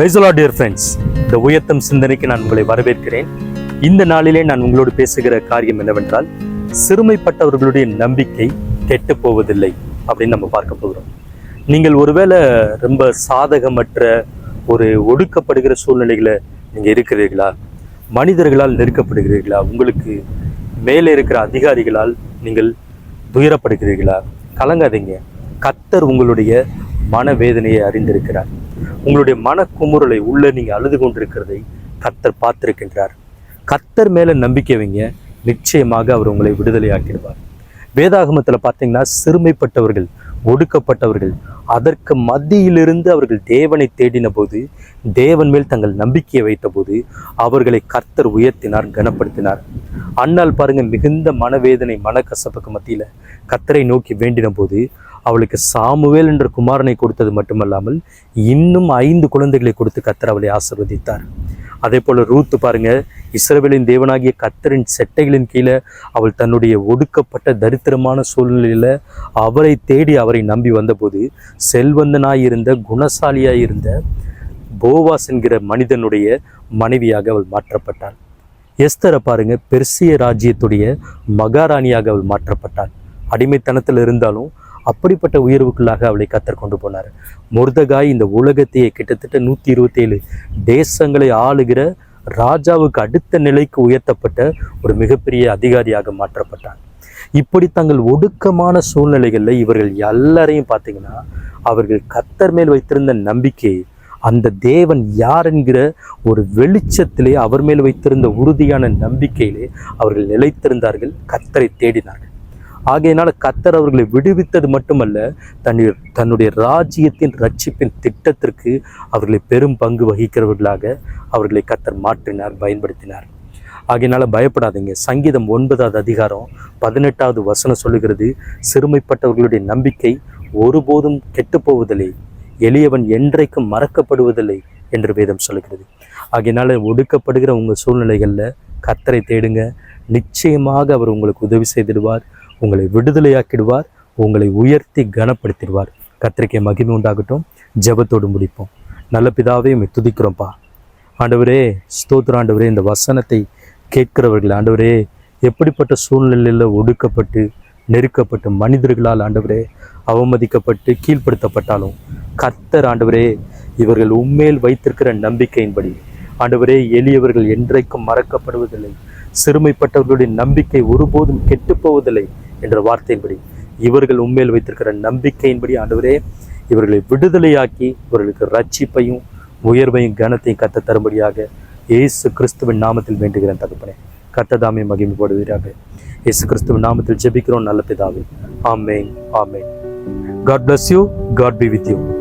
பிரைசலா dear friends இந்த உயர்த்தம் சிந்தனைக்கு நான் உங்களை வரவேற்கிறேன். இந்த நாளிலே நான் உங்களோடு பேசுகிற காரியம் என்னவென்றால் சிறுமைப்பட்டவர்களுடைய நம்பிக்கை கெட்டு போவதில்லை அப்படின்னு நம்ம பார்க்க போகிறோம். நீங்கள் ஒருவேளை ரொம்ப சாதகமற்ற ஒரு ஒடுக்கப்படுகிற சூழ்நிலைகளை நீங்கள் இருக்கிறீர்களா? மனிதர்களால் நெருக்கப்படுகிறீர்களா? உங்களுக்கு மேலே இருக்கிற அதிகாரிகளால் நீங்கள் துயரப்படுகிறீர்களா? கலங்காதீங்க. கத்தர் உங்களுடைய மனவேதனையை அறிந்திருக்கிறார். உங்களுடைய மனக்குமுறலை உள்ள நீங்க அழுது கொண்டிருக்கிறதை கத்தர் பார்த்திருக்கின்றார். கத்தர் மேல நம்பிக்கை வைங்க. நிச்சயமாக அவர் உங்களை விடுதலையாக்கிடுவார். வேதாகமத்துல பார்த்தீங்கன்னா சிறுமைப்பட்டவர்கள் ஒடுக்கப்பட்டவர்கள் அதற்கு மத்தியிலிருந்து அவர்கள் தேவனை தேடின போது தேவன் மேல் தங்கள் நம்பிக்கையை வைத்தபோது அவர்களை கர்த்தர் உயர்த்தினார் கனப்படுத்தினார். அண்ணால் பாருங்க மிகுந்த மனவேதனை மனக்கசப்புக்கு மத்தியில கத்தரை நோக்கி வேண்டின போது அவளுக்கு சாமுவேல் என்ற குமாரனை கொடுத்தது மட்டுமல்லாமல் இன்னும் ஐந்து குழந்தைகளை கொடுத்து கத்தர் அவளை ஆசிர்வதித்தார். அதே போல ரூத்து பாருங்க இஸ்ரவேலின் தேவனாகிய கத்தரின் செட்டைகளின் கீழே அவள் தன்னுடைய ஒடுக்கப்பட்ட தரித்திரமான சூழ்நிலையில அவரை தேடி அவரை நம்பி வந்தபோது செல்வந்தனாயிருந்த குணசாலியாயிருந்த போவாஸ் என்கிற மனிதனுடைய மனைவியாக அவள் மாற்றப்பட்டாள். எஸ்தரை பாருங்க பெர்சிய ராஜ்யத்துடைய மகாராணியாக அவள் மாற்றப்பட்டாள். அடிமைத்தனத்தில் இருந்தாலும் அப்படிப்பட்ட உயர்வுக்குள்ளாக அவளை கத்தர் கொண்டு போனார். முருதகாய் இந்த உலகத்தையே கிட்டத்தட்ட நூற்றி இருபத்தேழு தேசங்களை ஆளுகிற ராஜாவுக்கு அடுத்த நிலைக்கு உயர்த்தப்பட்ட ஒரு மிகப்பெரிய அதிகாரியாக மாற்றப்பட்டார் இப்படி தங்கள் ஒடுக்கமான சூழ்நிலைகளில் இவர்கள் எல்லாரையும் பார்த்தீங்கன்னா அவர்கள் கத்தர் மேல் வைத்திருந்த நம்பிக்கை அந்த தேவன் யார் என்கிற ஒரு வெளிச்சத்திலே அவர் மேல் வைத்திருந்த உறுதியான நம்பிக்கையிலே அவர்கள் நிலைத்திருந்தார்கள் கத்தரை தேடினார்கள். ஆகையினால கத்தர் அவர்களை விடுவித்தது மட்டுமல்ல தன்னுடைய தன்னுடைய ராஜ்யத்தின் ரட்சிப்பின் திட்டத்திற்கு அவர்களை பெரும் பங்கு வகிக்கிறவர்களாக அவர்களை கத்தர் மாற்றினார் பயன்படுத்தினார். ஆகையினால பயப்படாதீங்க. சங்கீதம் ஒன்பதாவது அதிகாரம் பதினெட்டாவது வசனம் சொல்லுகிறது சிறுமைப்பட்டவர்களுடைய நம்பிக்கை ஒருபோதும் கெட்டுப்போவதில்லை. எளியவன் என்றைக்கும் மறக்கப்படுவதில்லை என்று வேதம் சொல்லுகிறது. ஆகையினால ஒடுக்கப்படுகிற உங்கள் சூழ்நிலைகளில் கத்தரை தேடுங்க. நிச்சயமாக அவர் உங்களுக்கு உதவி செய்திடுவார். உங்களை விடுதலையாக்கிடுவார் உங்களை உயர்த்தி கனப்படுத்திடுவார். கத்திரிக்கை மகிமை உண்டாகட்டும். ஜெபத்தோடு முடிப்போம். நல்ல பிதாவே உண்மை துதிக்கிறோம்ப்பா. ஆண்டவரே ஸ்தோத்திர ஆண்டவரே இந்த வசனத்தை கேட்கிறவர்கள் ஆண்டவரே எப்படிப்பட்ட சூழ்நிலையில் ஒடுக்கப்பட்டு நெருக்கப்பட்டு மனிதர்களால் ஆண்டவரே அவமதிக்கப்பட்டு கீழ்ப்படுத்தப்பட்டாலும் கர்த்தர் ஆண்டவரே இவர்கள் உண்மையில் வைத்திருக்கிற நம்பிக்கையின்படி ஆண்டவரே எளியவர்கள் என்றைக்கும் மறக்கப்படுவதில்லை. சிறுமைப்பட்டவர்களுடைய நம்பிக்கை ஒருபோதும் கெட்டுப்போவதில்லை என்ற வார்த்தையின்படி இவர்கள் உண்மையில் வைத்திருக்கிற நம்பிக்கையின்படி ஆண்டவரே இவர்களை விடுதலையாக்கி இவர்களுக்கு ரட்சிப்பையும் உயர்வையும் கனத்தையும் கத்த தரும்படியாக இயேசு கிறிஸ்துவின் நாமத்தில் வேண்டுகிறேன் தகப்பனே. கத்ததாமே மகிமைப்படுவீராக. இயேசு கிறிஸ்துவின் நாமத்தில் ஜெபிக்கிறோம் நல்ல பிதாவே. ஆமேன் ஆமேன். God bless you God be with you